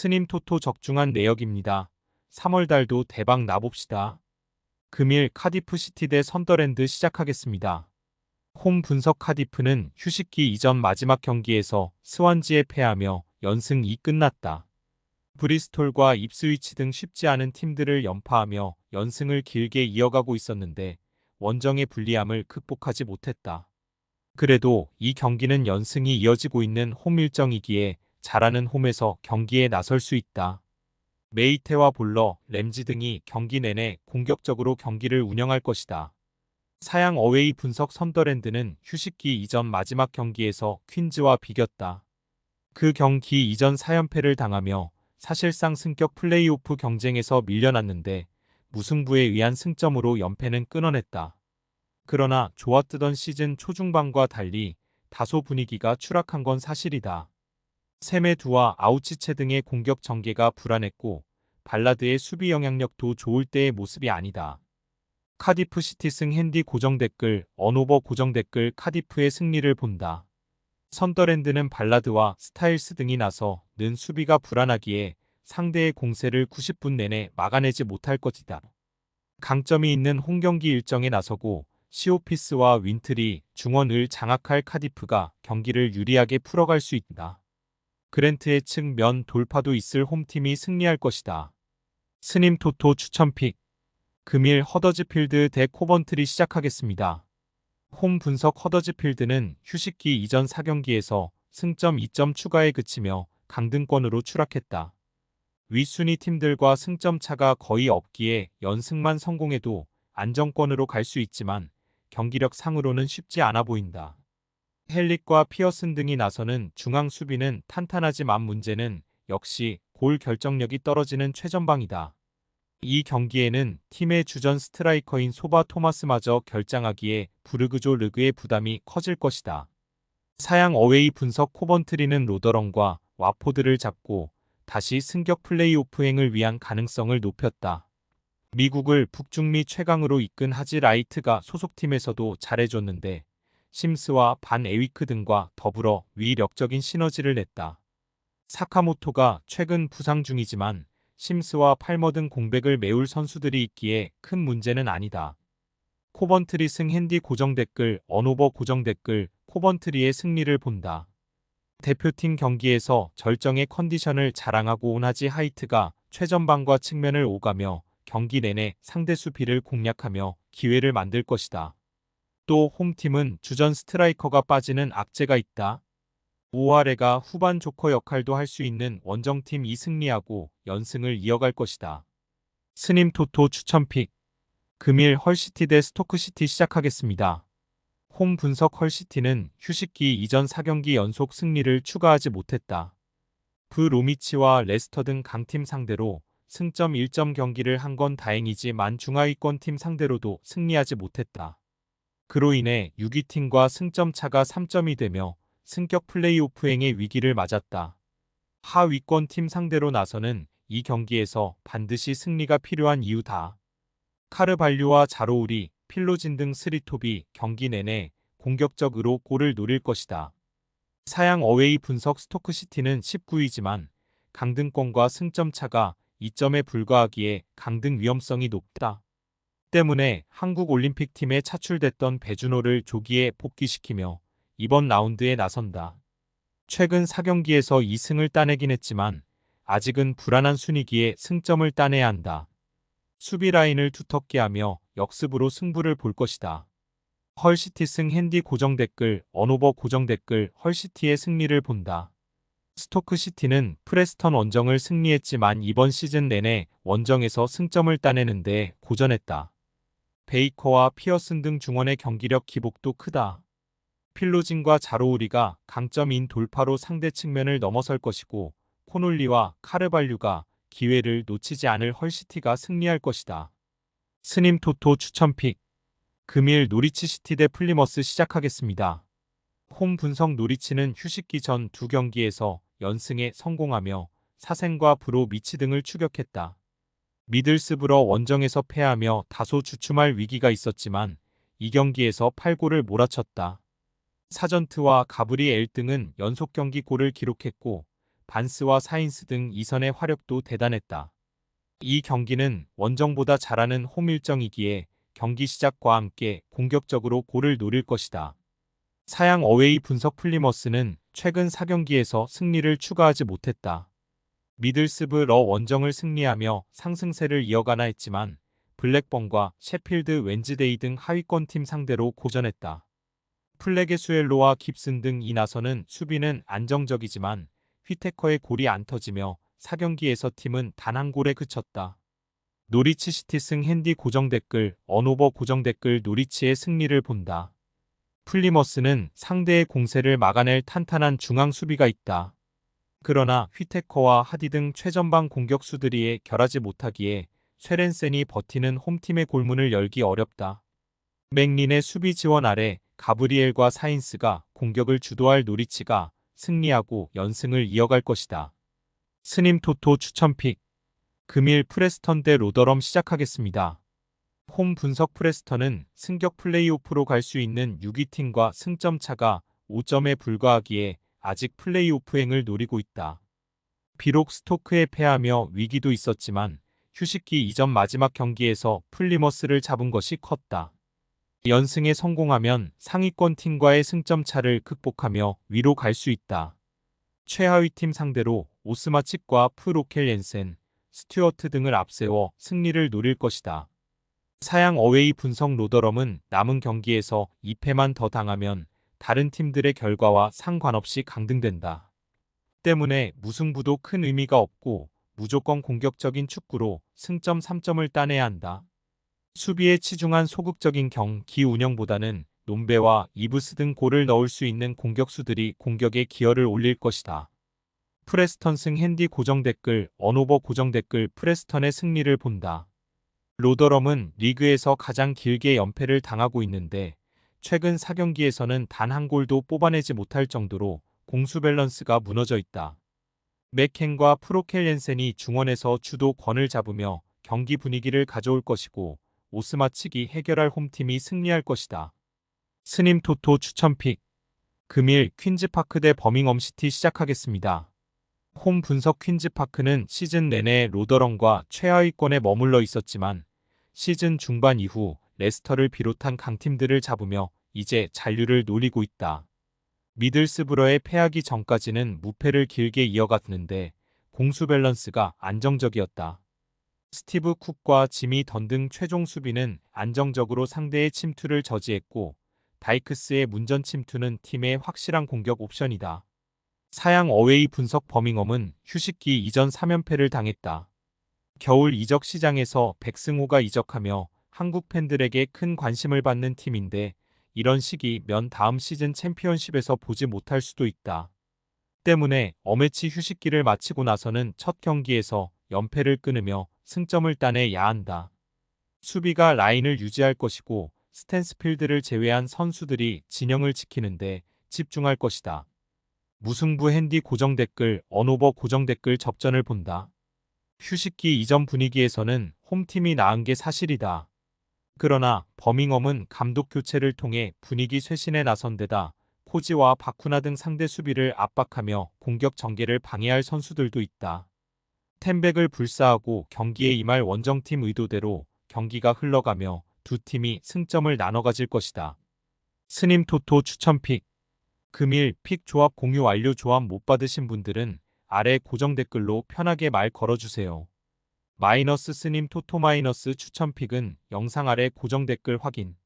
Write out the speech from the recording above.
스님 토토 적중한 내역입니다. 3월달도 대박 나봅시다. 금일 카디프 시티 대 선더랜드 시작하겠습니다. 홈 분석 카디프는 휴식기 이전 마지막 경기에서 스완지에 패하며 연승 2 끝났다. 브리스톨과 입스위치 등 쉽지 않은 팀들을 연파하며 연승을 길게 이어가고 있었는데 원정의 불리함을 극복하지 못했다. 그래도 이 경기는 연승이 이어지고 있는 홈 일정이기에 잘하는 홈에서 경기에 나설 수 있다. 메이테와 볼러, 램지 등이 경기 내내 공격적으로 경기를 운영할 것이다. 사양 어웨이 분석 선더랜드는 휴식기 이전 마지막 경기에서 퀸즈와 비겼다. 그 경기 이전 4연패를 당하며 사실상 승격 플레이오프 경쟁에서 밀려났는데 무승부에 의한 승점으로 연패는 끊어냈다. 그러나 좋았던 시즌 초중반과 달리 다소 분위기가 추락한 건 사실이다. 세메두와 아우치체 등의 공격 전개가 불안했고 발라드의 수비 영향력도 좋을 때의 모습이 아니다. 카디프 시티 승 핸디 고정 댓글, 언오버 고정 댓글 카디프의 승리를 본다. 선더랜드는 발라드와 스타일스 등이 나서 는 수비가 불안하기에 상대의 공세를 90분 내내 막아내지 못할 것이다. 강점이 있는 홈경기 일정에 나서고 시오피스와 윈트리, 중원을 장악할 카디프가 경기를 유리하게 풀어갈 수 있다. 그랜트의 측면 돌파도 있을 홈팀이 승리할 것이다. 스님 토토 추천픽 금일 허더즈필드 대 코번트리 시작하겠습니다. 홈 분석 허더즈필드는 휴식기 이전 4경기에서 승점 2점 추가에 그치며 강등권으로 추락했다. 윗순위 팀들과 승점 차가 거의 없기에 연승만 성공해도 안정권으로 갈 수 있지만 경기력 상으로는 쉽지 않아 보인다. 헬릭과 피어슨 등이 나서는 중앙 수비는 탄탄하지만 문제는 역시 골 결정력이 떨어지는 최전방이다. 이 경기에는 팀의 주전 스트라이커인 소바 토마스마저 결장하기에 부르그조 르그의 부담이 커질 것이다. 사양 어웨이 분석 코번트리는 로더런과 와포드를 잡고 다시 승격 플레이오프행을 위한 가능성을 높였다. 미국을 북중미 최강으로 이끈 하지 라이트가 소속팀에서도 잘해줬는데 심스와 반 에위크 등과 더불어 위력적인 시너지를 냈다. 사카모토가 최근 부상 중이지만 심스와 팔머 등 공백을 메울 선수들이 있기에 큰 문제는 아니다. 코번트리 승 핸디 고정 댓글, 언오버 고정 댓글, 코번트리의 승리를 본다. 대표팀 경기에서 절정의 컨디션을 자랑하고 온 하지 하이트가 최전방과 측면을 오가며 경기 내내 상대 수비를 공략하며 기회를 만들 것이다. 또 홈팀은 주전 스트라이커가 빠지는 악재가 있다. 오하레가 후반 조커 역할도 할 수 있는 원정팀 이 승리하고 연승을 이어갈 것이다. 스님 토토 추천픽 금일 헐시티 대 스토크시티 시작하겠습니다. 홈 분석 헐시티는 휴식기 이전 4경기 연속 승리를 추가하지 못했다. 브 로미치와 레스터 등 강팀 상대로 승점 1점 경기를 한 건 다행이지만 중하위권 팀 상대로도 승리하지 못했다. 그로 인해 6위 팀과 승점 차가 3점이 되며 승격 플레이오프행의 위기를 맞았다. 하위권 팀 상대로 나서는 이 경기에서 반드시 승리가 필요한 이유다. 카르발류와 자로우리, 필로진 등 스리톱이 경기 내내 공격적으로 골을 노릴 것이다. 사양 어웨이 분석 스토크시티는 19위지만 강등권과 승점 차가 2점에 불과하기에 강등 위험성이 높다. 때문에 한국 올림픽팀에 차출됐던 배준호를 조기에 복귀시키며 이번 라운드에 나선다. 최근 4경기에서 2승을 따내긴 했지만 아직은 불안한 순위기에 승점을 따내야 한다. 수비 라인을 두텁게 하며 역습으로 승부를 볼 것이다. 헐시티 승 핸디 고정 댓글, 언오버 고정 댓글, 헐시티의 승리를 본다. 스토크시티는 프레스턴 원정을 승리했지만 이번 시즌 내내 원정에서 승점을 따내는데 고전했다. 베이커와 피어슨 등 중원의 경기력 기복도 크다. 필로진과 자로우리가 강점인 돌파로 상대 측면을 넘어설 것이고 코놀리와 카르발류가 기회를 놓치지 않을 헐시티가 승리할 것이다. 스님 토토 추천픽 금일 노리치 시티 대 플리머스 시작하겠습니다. 홈 분석 노리치는 휴식기 전 두 경기에서 연승에 성공하며 사생과 브로 미치 등을 추격했다. 미들스브러 원정에서 패하며 다소 주춤할 위기가 있었지만 이 경기에서 8골을 몰아쳤다. 사전트와 가브리엘 등은 연속 경기 골을 기록했고 반스와 사인스 등 이선의 화력도 대단했다. 이 경기는 원정보다 잘하는 홈 일정이기에 경기 시작과 함께 공격적으로 골을 노릴 것이다. 사양 어웨이 분석 플리머스는 최근 4경기에서 승리를 추가하지 못했다. 미들스브 러 원정을 승리하며 상승세를 이어가나 했지만 블랙번과 셰필드 웬즈데이 등 하위권 팀 상대로 고전했다. 플레게수엘로와 깁슨 등 이 나서는 수비는 안정적이지만 휘테커의 골이 안 터지며 4경기에서 팀은 단 한 골에 그쳤다. 노리치 시티 승 핸디 고정 댓글, 언오버 고정 댓글 노리치의 승리를 본다. 플리머스는 상대의 공세를 막아낼 탄탄한 중앙 수비가 있다. 그러나 휘테커와 하디 등 최전방 공격수들이 결하지 못하기에 쇠렌센이 버티는 홈팀의 골문을 열기 어렵다. 맥린의 수비 지원 아래 가브리엘과 사인스가 공격을 주도할 노리치가 승리하고 연승을 이어갈 것이다. 스님 토토 추천픽 금일 프레스턴 대 로더럼 시작하겠습니다. 홈 분석 프레스턴은 승격 플레이오프로 갈 수 있는 6위 팀과 승점 차가 5점에 불과하기에 아직 플레이오프행을 노리고 있다. 비록 스토크에 패하며 위기도 있었지만 휴식기 이전 마지막 경기에서 플리머스를 잡은 것이 컸다. 연승에 성공하면 상위권 팀과의 승점 차를 극복하며 위로 갈 수 있다. 최하위 팀 상대로 오스마칙과 프로켈 옌센, 스튜어트 등을 앞세워 승리를 노릴 것이다. 사양 어웨이 분석 로더럼은 남은 경기에서 2패만 더 당하면 다른 팀들의 결과와 상관없이 강등된다. 때문에 무승부도 큰 의미가 없고 무조건 공격적인 축구로 승점 3점을 따내야 한다. 수비에 치중한 소극적인 경기 운영보다는 논베와 이브스 등 골을 넣을 수 있는 공격수들이 공격에 기여를 올릴 것이다. 프레스턴 승 핸디 고정 댓글, 언오버 고정 댓글 프레스턴의 승리를 본다. 로더럼은 리그에서 가장 길게 연패를 당하고 있는데 최근 4경기에서는 단 한 골도 뽑아내지 못할 정도로 공수 밸런스가 무너져 있다. 맥켄과 프로켈렌센이 중원에서 주도권을 잡으며 경기 분위기를 가져올 것이고 오스마 측이 해결할 홈팀이 승리할 것이다. 스님 토토 추천픽 금일 퀸즈파크 대 버밍엄시티 시작하겠습니다. 홈 분석 퀸즈파크는 시즌 내내 로더런과 최하위권에 머물러 있었지만 시즌 중반 이후 레스터를 비롯한 강팀들을 잡으며 이제 잔류를 노리고 있다. 미들스브러에 패하기 전까지는 무패를 길게 이어갔는데 공수 밸런스가 안정적이었다. 스티브 쿡과 지미 던 등 최종 수비는 안정적으로 상대의 침투를 저지했고 다이크스의 문전 침투는 팀의 확실한 공격 옵션이다. 사양 어웨이 분석 버밍엄은 휴식기 이전 3연패를 당했다. 겨울 이적 시장에서 백승호가 이적하며 한국 팬들에게 큰 관심을 받는 팀인데 이런 시기면 다음 시즌 챔피언십에서 보지 못할 수도 있다. 때문에 어매치 휴식기를 마치고 나서는 첫 경기에서 연패를 끊으며 승점을 따내야 한다. 수비가 라인을 유지할 것이고 스탠스필드를 제외한 선수들이 진영을 지키는데 집중할 것이다. 무승부 핸디 고정 댓글, 언오버 고정 댓글 접전을 본다. 휴식기 이전 분위기에서는 홈팀이 나은 게 사실이다. 그러나 버밍엄은 감독 교체를 통해 분위기 쇄신에 나선 데다 코지와 바쿠나 등 상대 수비를 압박하며 공격 전개를 방해할 선수들도 있다. 템백을 불사하고 경기에 임할 원정팀 의도대로 경기가 흘러가며 두 팀이 승점을 나눠 가질 것이다. 스님 토토 추천 픽 금일 픽 조합 공유 완료 조합 못 받으신 분들은 아래 고정 댓글로 편하게 말 걸어주세요. 마이너스 스님 토토 마이너스 추천픽은 영상 아래 고정 댓글 확인.